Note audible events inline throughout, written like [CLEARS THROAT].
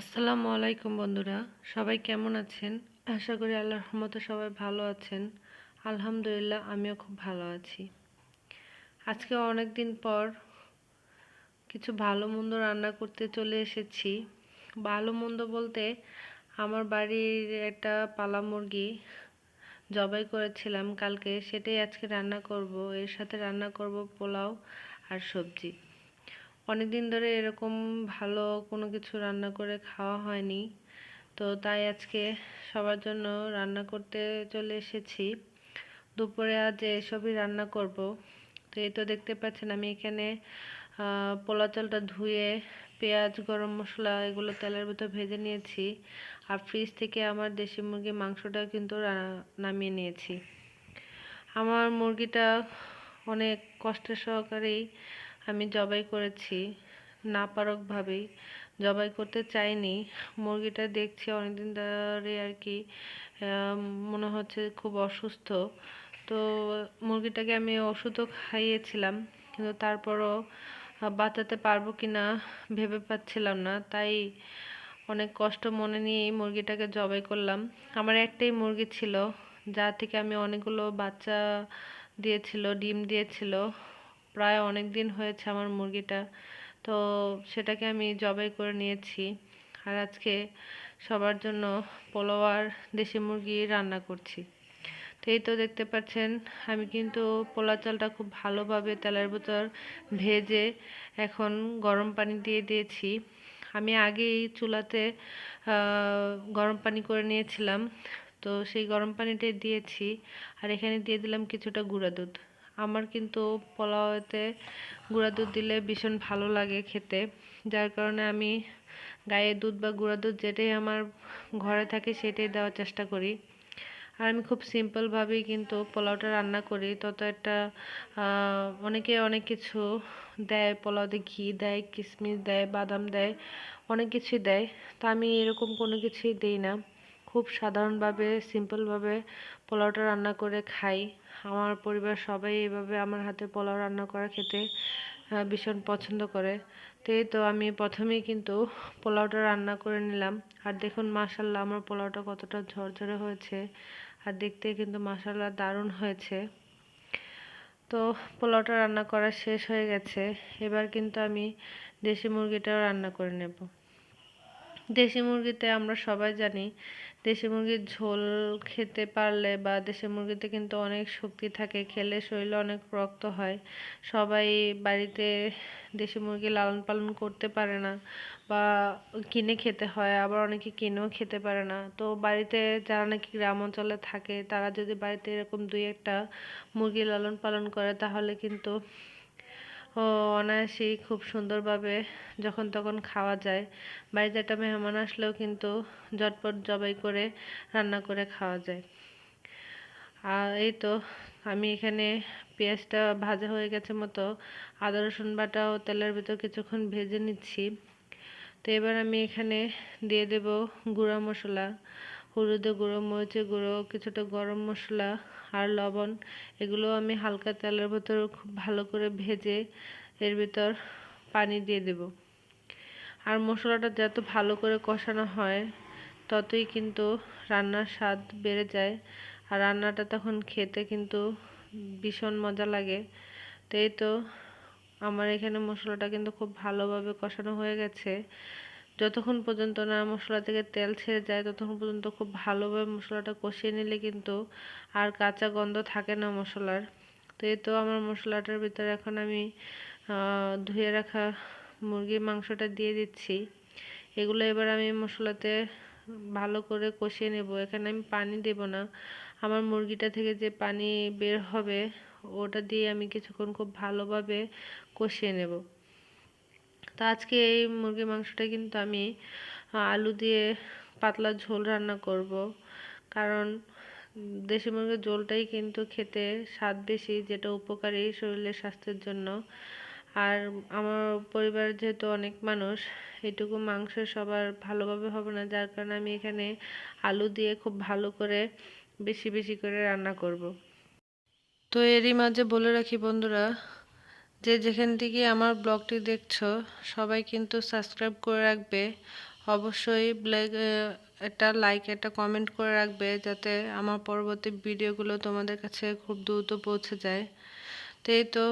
আসসালামু আলাইকুম বন্ধুরা, সবাই কেমন আছেন? আশা করি আল্লাহর রহমতে সবাই ভালো আছেন। আলহামদুলিল্লাহ, আমিও খুব ভালো আছি। আজকে অনেক দিন পর কিছু ভালো মন্দ রান্না করতে চলে এসেছি। ভালো মন্দ বলতে আমার বাড়ির একটা পালা মুরগি জবাই করেছিলাম। কালকে সেটাই আজকে রান্না করব। এর সাথে রান্না করব পোলাও আর সবজি। অনেক দিন ধরে এরকম ভালো কোনো কিছু রান্না করে খাওয়া হয়নি। তো তাই আজকে সবার জন্য রান্না করতে চলে এসেছি। দুপুরে আজ এসবই রান্না করব। তো এই তো দেখতে পাচ্ছেন আমি এখানে পোলা চালটা ধুয়ে, পেঁয়াজ, গরম মশলা এগুলো তেলের ভিতর ভেজে নিয়েছি। আর ফ্রিজ থেকে আমার দেশি মুরগির মাংসটা কিন্তু নামিয়ে নিয়েছি। আমার মুরগিটা অনেক কষ্টের সহকারেই আমি জবাই করেছি। নাপারকভাবেই। জবাই করতে চাইনি। মুরগিটা দেখছি অনেকদিন ধরে আর কি মনে হচ্ছে খুব অসুস্থ। তো মুরগিটাকে আমি ওষুধও খাইয়েছিলাম, কিন্তু তারপরও বাঁচাতে পারব কি না ভেবে পাচ্ছিলাম না। তাই অনেক কষ্ট মনে নিয়েই মুরগিটাকে জবাই করলাম। আমার একটাই মুরগি ছিল, যা থেকে আমি অনেকগুলো বাচ্চা দিয়েছিল, ডিম দিয়েছিল। প্রায় অনেক দিন হয়েছে আমার মুরগিটা। তো সেটাকে আমি জবাই করে নিয়েছি। আর আজকে সবার জন্য পোলাও আর দেশি মুরগি রান্না করছি। তো এই তো দেখতে পাচ্ছেন, আমি কিন্তু পোলা চালটা খুব ভালোভাবে তেলের ভেতর ভেজে এখন গরম পানি দিয়ে দিয়েছি। আমি আগেই চুলাতে গরম পানি করে নিয়েছিলাম। তো সেই গরম পানিটাই দিয়েছি। আর এখানে দিয়ে দিলাম কিছুটা গুঁড়া দুধ। আমার কিন্তু পোলাওতে গুঁড়া দুধ দিলে ভীষণ ভালো লাগে খেতে। যার কারণে আমি গায়ে দুধ বা গুঁড়া দুধ যেটাই আমার ঘরে থাকে সেটাই দেওয়ার চেষ্টা করি। আর আমি খুব সিম্পলভাবেই কিন্তু পোলাওটা রান্না করি। তত একটা অনেকে অনেক কিছু দেয়, পোলাওতে ঘি দেয় কিশমিশ দেয়, বাদাম দেয়, অনেক কিছুই দেয়। তো আমি এরকম কোনো কিছুই দিই না। খুব সাধারণভাবে সিম্পলভাবে পোলাওটা রান্না করে খাই। আমার পরিবার সবাই এভাবে আমার হাতে পোলাও রান্না করা খেতে ভীষণ পছন্দ করে। তো তো আমি প্রথমেই কিন্তু পোলাওটা রান্না করে নিলাম। আর দেখুন মাসাল্লাহ আমার পোলাওটা কতটা ঝরঝরে হয়েছে। আর দেখতে কিন্তু মাসাল্লাহ দারুণ হয়েছে। তো পোলাওটা রান্না করা শেষ হয়ে গেছে। এবার কিন্তু আমি দেশি মুরগিটাও রান্না করে নেব। দেশি মুরগিতে আমরা সবাই জানি, দেশি মুরগির ঝোল খেতে পারলে বা দেশি মুরগিতে কিন্তু অনেক শক্তি থাকে, খেলে শরীরে অনেক রক্ত হয়। সবাই বাড়িতে দেশি মুরগি লালন পালন করতে পারে না বা কিনে খেতে হয়, আবার অনেকে কিনেও খেতে পারে না। তো বাড়িতে যারা নাকি গ্রাম অঞ্চলে থাকে, তারা যদি বাড়িতে এরকম দুই একটা মুরগি লালন পালন করে, তাহলে কিন্তু অনায়াসেই খুব সুন্দরভাবে যখন তখন খাওয়া যায়। বাড়িতে একটা মেহমান আসলেও কিন্তু ঝটপট জবাই করে রান্না করে খাওয়া যায়। আর এই তো আমি এখানে পেঁয়াজটা ভাজা হয়ে গেছে মতো, আদা, রসুন বাটাও তেলের ভিতর কিছুক্ষণ ভেজে নিচ্ছি। তো এবার আমি এখানে দিয়ে দেব গুঁড়া মশলা। হলুদে গুঁড়ো মরিচের গুঁড়ো, কিছুটা গরম মশলা আর লবণ এগুলো আমি হালকা তেলের ভেতর খুব ভালো করে ভেজে এর ভিতর পানি দিয়ে দেব। আর মশলাটা যত ভালো করে কষানো হয়, ততই কিন্তু রান্নার স্বাদ বেড়ে যায়। আর রান্নাটা তখন খেতে কিন্তু ভীষণ মজা লাগে। তো এই তো আমার এখানে মশলাটা কিন্তু খুব ভালোভাবে কষানো হয়ে গেছে। যতক্ষণ পর্যন্ত না মশলা থেকে তেল ছেড়ে যায়, ততক্ষণ পর্যন্ত খুব ভালোভাবে মশলাটা কষিয়ে নিলে কিন্তু আর কাঁচা গন্ধ থাকে না মশলার। তো এই তো আমার মশলাটার ভিতরে এখন আমি ধুয়ে রাখা মুরগির মাংসটা দিয়ে দিচ্ছি। এগুলো এবার আমি মশলাতে ভালো করে কষিয়ে নেব। এখানে আমি পানি দেব না। আমার মুরগিটা থেকে যে পানি বের হবে, ওটা দিয়ে আমি কিছুক্ষণ খুব ভালোভাবে কষিয়ে নেব। তো আজকে এই মুরগির মাংসটা কিন্তু আমি আলু দিয়ে পাতলা ঝোল রান্না করব। কারণ দেশি মুরগির ঝোলটাই কিন্তু খেতে স্বাদ বেশি, যেটা উপকারী শরীরের স্বাস্থ্যের জন্য। আর আমার পরিবারের যেহেতু অনেক মানুষ, এটুকু মাংস সবার ভালোভাবে হবে না, যার কারণে আমি এখানে আলু দিয়ে খুব ভালো করে বেশি বেশি করে রান্না করব। তো এরই মাঝে বলে রাখি বন্ধুরা যে যেখান থেকে আমার ব্লগটি দেখছ, সবাই কিন্তু সাবস্ক্রাইব করে রাখবে। অবশ্যই একটা লাইক একটা কমেন্ট করে রাখবে যাতে আমার পরবর্তী ভিডিওগুলো তোমাদের কাছে খুব দ্রুত পৌঁছে যায়। তো এই তো,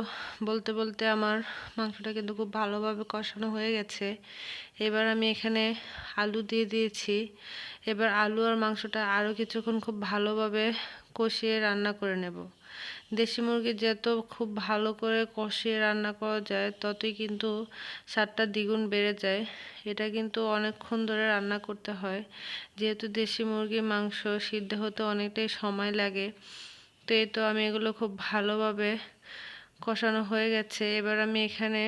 বলতে বলতে আমার মাংসটা কিন্তু খুব ভালোভাবে কষানো হয়ে গেছে। এবার আমি এখানে আলু দিয়ে দিয়েছি। এবার আলু আর মাংসটা আরও কিছুক্ষণ খুব ভালোভাবে কষিয়ে রান্না করে নেব। দেশি মুরগি যত খুব ভালো করে কষিয়ে রান্না করা যায়, ততই কিন্তু স্বাদটা দ্বিগুণ বেড়ে যায়। এটা কিন্তু অনেকক্ষণ ধরে রান্না করতে হয়। যেহেতু দেশি মুরগির মাংস সিদ্ধ হতে অনেকটাই সময় লাগে, তো এই তো আমি এগুলো খুব ভালোভাবে কষানো হয়ে গেছে। এবার আমি এখানে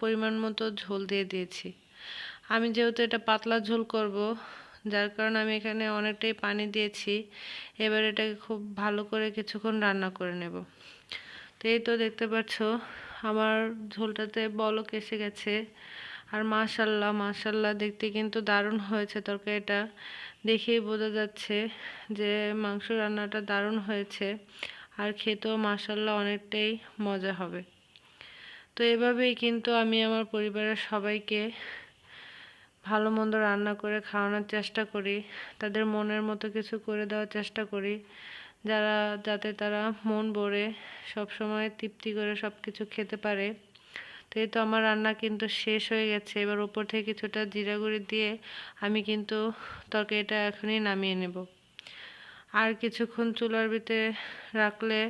পরিমাণ মতো ঝোল দিয়ে দিয়েছি। আমি যেহেতু এটা পাতলা ঝোল করব যার কারণে আমি এখানে অনেকটাই পানি দিয়েছি। এবার এটাকে খুব ভালো করে কিছুক্ষণ রান্না করে নেব। তো এই তো দেখতে পাচ্ছ, আমার ঝোলটাতে বলক এসে গেছে। আর মাশাল্লাহ মাশাল্লাহ, দেখতে কিন্তু দারুণ হয়েছে তরকারিটা। দেখেই বোঝা যাচ্ছে যে মাংস রান্নাটা দারুণ হয়েছে। আর খেতেও মাশাল্লাহ অনেকটাই মজা হবে। তো এভাবেই কিন্তু আমি আমার পরিবারের সবাইকে ভালো মন্দ রান্না করে খাওয়ানোর চেষ্টা করি, তাদের মনের মতো কিছু করে দেওয়ার চেষ্টা করি। যারা, যাতে তারা মন ভরে সবসময় তৃপ্তি করে সব কিছু খেতে পারে। তো এই তো আমার রান্না কিন্তু শেষ হয়ে গেছে। এবার ওপর থেকে কিছুটা জিরা গুঁড়ি দিয়ে আমি কিন্তু তরকারিটা এখনই নামিয়ে নেব। আর কিছুক্ষণ চুলার ভিতরে রাখলে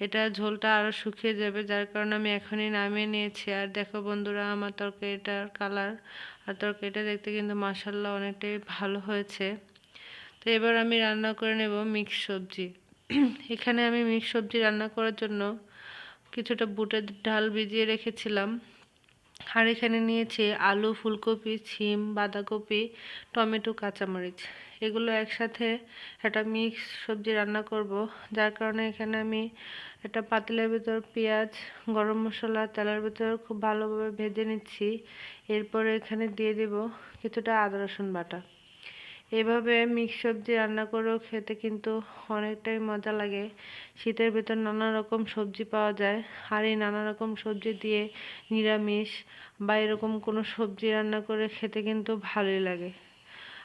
এটা ঝোলটা আরও শুকিয়ে যাবে, যার কারণে আমি এখনই নামিয়ে নিয়েছি। আর দেখো বন্ধুরা, আমার তরকারিটার কালার আর তরকারিটা দেখতে কিন্তু মাসাল্লাহ অনেকটাই ভালো হয়েছে। তো এবার আমি রান্না করে নেব মিক্স সবজি। [CLEARS THROAT] এখানে আমি মিক্স সবজি রান্না করার জন্য কিছুটা বুটের ডাল ভিজিয়ে রেখেছিলাম। আর এখানে নিয়েছি, আলু, ফুলকপি সিম বাঁধাকপি, টমেটো, কাঁচামরিচ। এগুলো একসাথে একটা মিক্স সবজি রান্না করব, যার কারণে এখানে আমি একটা পাতিলের ভেতর পেঁয়াজ, গরম মশলা, তেলের ভেতর খুব ভালোভাবে ভেজে নিচ্ছি। এরপরে এখানে দিয়ে দেব কিছুটা আদা রসুন বাটা। এভাবে মিক্স সবজি রান্না করেও খেতে কিন্তু অনেকটাই মজা লাগে। শীতের ভেতর নানা রকম সবজি পাওয়া যায় আর এই নানা রকম সবজি দিয়ে নিরামিষ বা এরকম কোনো সবজি রান্না করে খেতে কিন্তু ভালোই লাগে।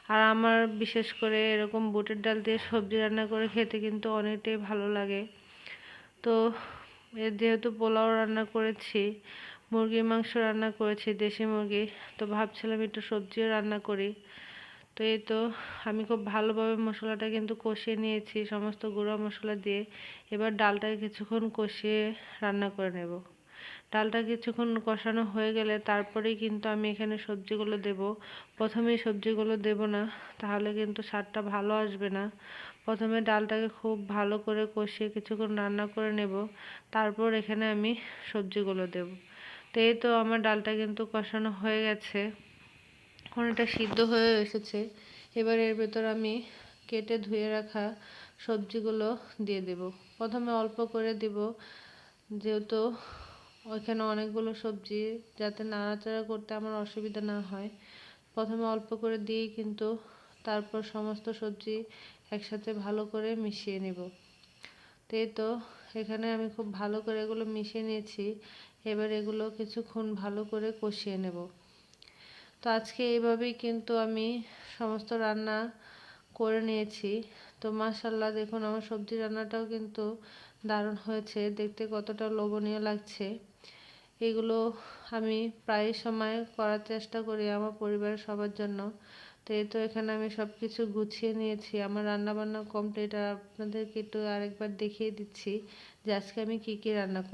আর আমার বিশেষ করে এরকম বুটের ডাল দিয়ে সবজি রান্না করে খেতে কিন্তু অনেকটাই ভালো লাগে। তো এর যেহেতু পোলাও রান্না করেছি, মুরগির মাংস রান্না করেছি, দেশি মুরগি, তো ভাবছিলাম একটু সবজিও রান্না করি। তো এই তো আমি খুব ভালোভাবে মশলাটা কিন্তু কষিয়ে নিয়েছি, সমস্ত গুঁড়া মশলা দিয়ে। এবার ডালটাকে কিছুক্ষণ কষিয়ে রান্না করে নেব। ডালটা কিছুক্ষণ কষানো হয়ে গেলে তারপরেই কিন্তু আমি এখানে সবজিগুলো দেব। প্রথমেই সবজিগুলো দেব না, তাহলে কিন্তু স্বাদটা ভালো আসবে না। প্রথমে ডালটাকে খুব ভালো করে কষিয়ে কিছুক্ষণ রান্না করে নেব, তারপর এখানে আমি সবজিগুলো দেব। তো এই তো আমার ডালটা কিন্তু কষানো হয়ে গেছে। অনেকটা সিদ্ধ হয়ে এসেছে। এবার এর ভেতর আমি কেটে ধুয়ে রাখা সবজিগুলো দিয়ে দেব। প্রথমে অল্প করে দিব, যেহেতু ওইখানে অনেকগুলো সবজি, যাতে নাড়াচাড়া করতে আমার অসুবিধা না হয়। প্রথমে অল্প করে দিয়েই কিন্তু তারপর সমস্ত সবজি একসাথে ভালো করে মিশিয়ে নেব। তো তো, এখানে আমি খুব ভালো করে এগুলো মিশিয়ে নিয়েছি। এবার এগুলো কিছুক্ষণ ভালো করে কষিয়ে নেব। তো আজকে এইভাবেই কিন্তু আমি সমস্ত রান্না করে নিয়েছি। তো মাশাল্লাহ দেখুন আমার সবজি রান্নাটাও কিন্তু দারুণ হয়েছে। দেখতে কতটা লোভনীয় লাগছে। এগুলো আমি প্রায় সময় করার চেষ্টা করি আমার পরিবারের সবার জন্য। তো এই তো এখানে আমি সব কিছু গুছিয়ে নিয়েছি। আমার রান্না বান্না কমপ্লিট আর আপনাদেরকে একটু আরেকবার দেখিয়ে দিচ্ছি যে আজকে আমি কী কী রান্না করলাম।